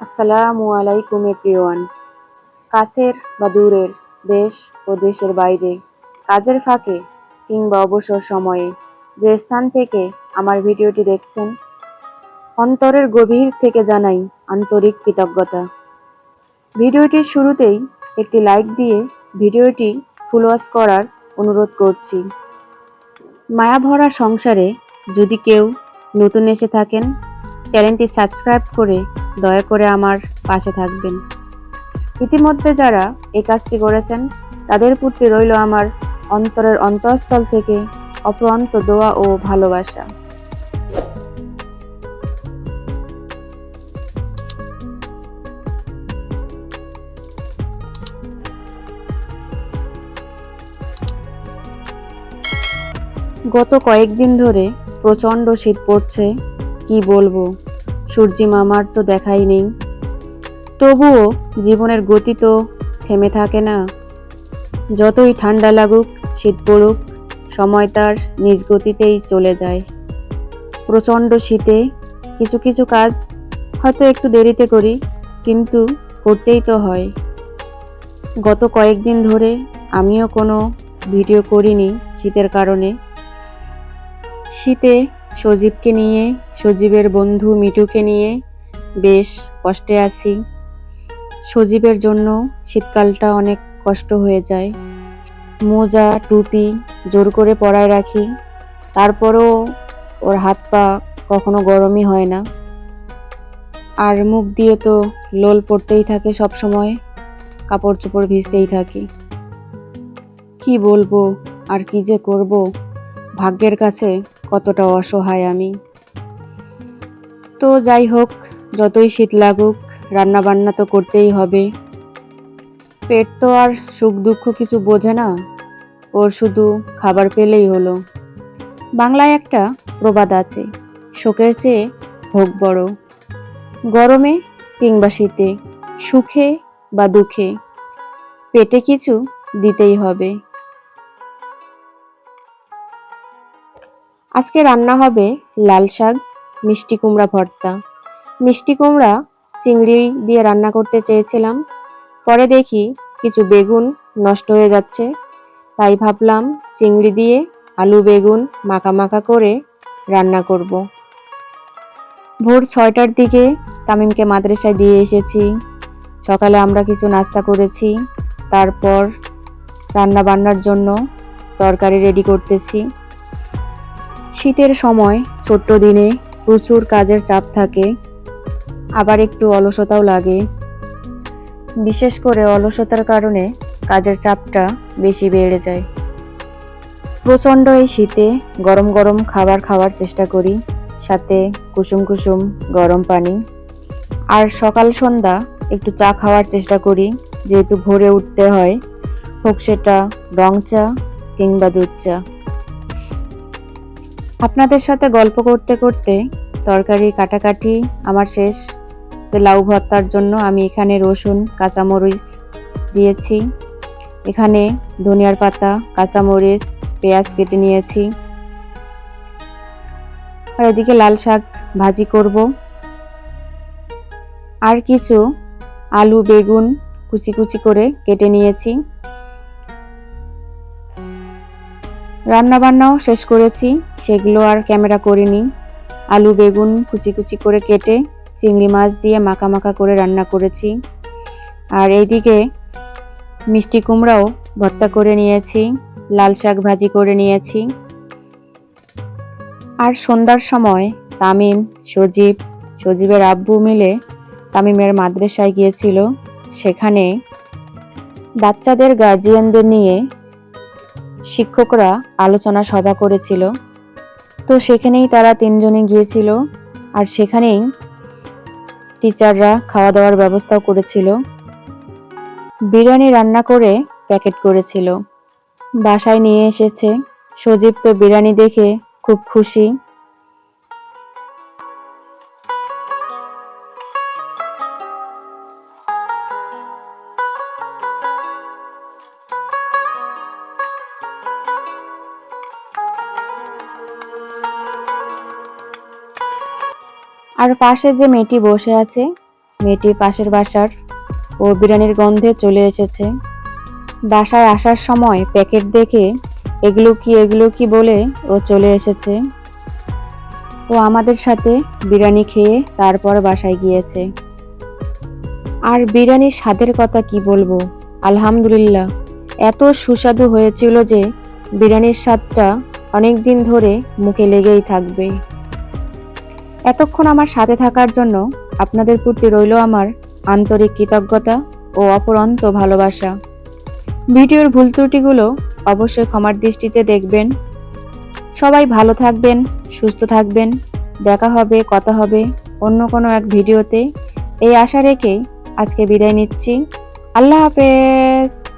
আসসালামু আলাইকুম প্রিয়ন কাছের বা দূরের দেশ ও দেশের বাইরে, কাজের ফাঁকে কিংবা অবসর সময়ে যে স্থান থেকে আমার ভিডিওটি দেখছেন, অন্তরের গভীর থেকে জানাই আন্তরিক কৃতজ্ঞতা। ভিডিওটির শুরুতেই একটি লাইক দিয়ে ভিডিওটি ফুলওয়াশ করার অনুরোধ করছি। মায়াভরা সংসারে যদি কেউ নতুন এসে থাকেন, চ্যানেলটি সাবস্ক্রাইব করে দয়া করে আমার পাশে থাকবেন। ইতিমধ্যে যারা এই কাজটি করেছেন, তাদের প্রতি রইল আমার অন্তরের অন্তঃস্থল থেকে অপ্রান্ত দোয়া ও ভালোবাসা। গত কয়েকদিন ধরে প্রচণ্ড শীত পড়ছে, কি বলব? সূর্যি মামার তো দেখাই নেই। তবুও জীবনের গতি তো থেমে থাকে না। যতই ঠান্ডা লাগুক, শীত পড়ুক, সময় তার নিজ গতিতেই চলে যায়। প্রচণ্ড শীতে কিছু কিছু কাজ হয়তো একটু দেরিতে করি, কিন্তু করতেই তো হয়। গত কয়েকদিন ধরে আমিও কোনো ভিডিও করিনি শীতের কারণে। শীতে সজীবকে নিয়ে, সজীবের বন্ধু মিটুকে নিয়ে বেশ কষ্টে আছি। সজীবের জন্য শীতকালটা অনেক কষ্ট হয়ে যায়। মোজা, টুপি জোর করে পরায় রাখি। তারপরও ওর হাত পা কখনো গরমই হয় না। আর মুখ দিয়ে তো লোল পড়তেই থাকে সব সময় কাপড় চোপড় ভিজতেই থাকি। কি বলব, আর কি যে করব? ভাগ্যের কাছে কতটা অসহায় আমি। তো যাই হোক, যতই শীত লাগুক রান্না বান্না তো করতেই হবে। পেট তো আর সুখ দুঃখ কিছু বোঝে না, ওর শুধু খাবার পেলেই হলো। বাংলায় একটা প্রবাদ আছে, শোকের চেয়ে ভোগ বড়। গরমে কিংবা শীতে, সুখে বা দুঃখে, পেটে কিছু দিতেই হবে। আজকে রান্না হবে লাল শাক, মিষ্টি কুমড়া ভর্তা। মিষ্টি কুমড়া চিংড়ি দিয়ে রান্না করতে চেয়েছিলাম। পরে দেখি কিছু বেগুন নষ্ট হয়ে যাচ্ছে। তাই ভাবলাম চিংড়ি দিয়ে আলু বেগুন মাখা মাখা করে রান্না করব। ভোর ছয়টার দিকে তামিমকে মাদ্রাসায় দিয়ে এসেছি। সকালে আমরা কিছু নাস্তা করেছি। তারপর রান্না বান্নার জন্য তরকারি রেডি করতেছি। শীতের সময়, ছোট্ট দিনে প্রচুর কাজের চাপ থাকে, আবার একটু অলসতাও লাগে। বিশেষ করে অলসতার কারণে কাজের চাপটা বেশি বেড়ে যায়। প্রচণ্ড এই শীতে গরম গরম খাবার খাওয়ার চেষ্টা করি, সাথে কুসুম কুসুম গরম পানি। আর সকাল সন্ধ্যা একটু চা খাওয়ার চেষ্টা করি, যেহেতু ভোরে উঠতে হয়, হোক সেটা রং চা কিংবা দুধ চা। আপনাদের সাথে গল্প করতে করতে তরকারি কাটাকাটি আমার শেষ। লাউ ভর্তার জন্য আমি এখানে রসুন, কাঁচামরিচ দিয়েছি। এখানে ধনিয়ার পাতা, কাঁচামরিচ, পেঁয়াজ কেটে নিয়েছি। আর এদিকে লাল শাক ভাজি করব। আর কিছু আলু, বেগুন কুচি কুচি করে কেটে নিয়েছি। রান্না বান্নাও শেষ করেছি, সেগুলো আর ক্যামেরা করিনি। আলু, বেগুন কুচি কুচি করে কেটে চিংড়ি মাছ দিয়ে মাখা মাখা করে রান্না করেছি। আর এইদিকে মিষ্টি কুমড়াও ভর্তা করে নিয়েছি, লাল শাক ভাজি করে নিয়েছি। আর সন্ধ্যার সময় তামিম, সজীব, সজীবের আব্বু মিলে তামিমের মাদ্রাসায় গিয়েছিল। সেখানে বাচ্চাদের গার্জিয়ানদের নিয়ে শিক্ষকরা আলোচনা সভা করেছিল। তো সেখানেই তারা তিনজনে গিয়েছিল আর সেখানেই টিচাররা খাওয়া দাওয়ার ব্যবস্থাও করেছিল। বিরিয়ানি রান্না করে প্যাকেট করেছিল। বাসায় নিয়ে এসেছে। সজীব তো বিরিয়ানি দেখে খুব খুশি। আর পাশে যে মেয়েটি বসে আছে, মেয়েটি পাশের বাসার ও বিরিয়ানির গন্ধে চলে এসেছে। বাসায় আসার সময় প্যাকেট দেখে এগুলো কি এগুলো কি বলে ও চলে এসেছে। ও আমাদের সাথে বিরিয়ানি খেয়ে তারপর বাসায় গিয়েছে। আর বিরিয়ানির স্বাদের কথা কি বলব? আলহামদুলিল্লাহ, এত সুস্বাদু হয়েছিল যে বিরিয়ানির স্বাদটা অনেক দিন ধরে মুখে লেগেই থাকবে। এতক্ষণ আমার সাথে থাকার জন্য আপনাদের প্রতি রইল আমার আন্তরিক কৃতজ্ঞতা ও অপরন্ত ভালোবাসা। ভিডিওর ভুল ত্রুটিগুলো অবশ্যই ক্ষমার দৃষ্টিতে দেখবেন। সবাই ভালো থাকবেন, সুস্থ থাকবেন। দেখা হবে, কথা হবে অন্য কোনো এক ভিডিওতে। এই আশা রেখে আজকে বিদায় নিচ্ছি। আল্লাহ হাফেজ।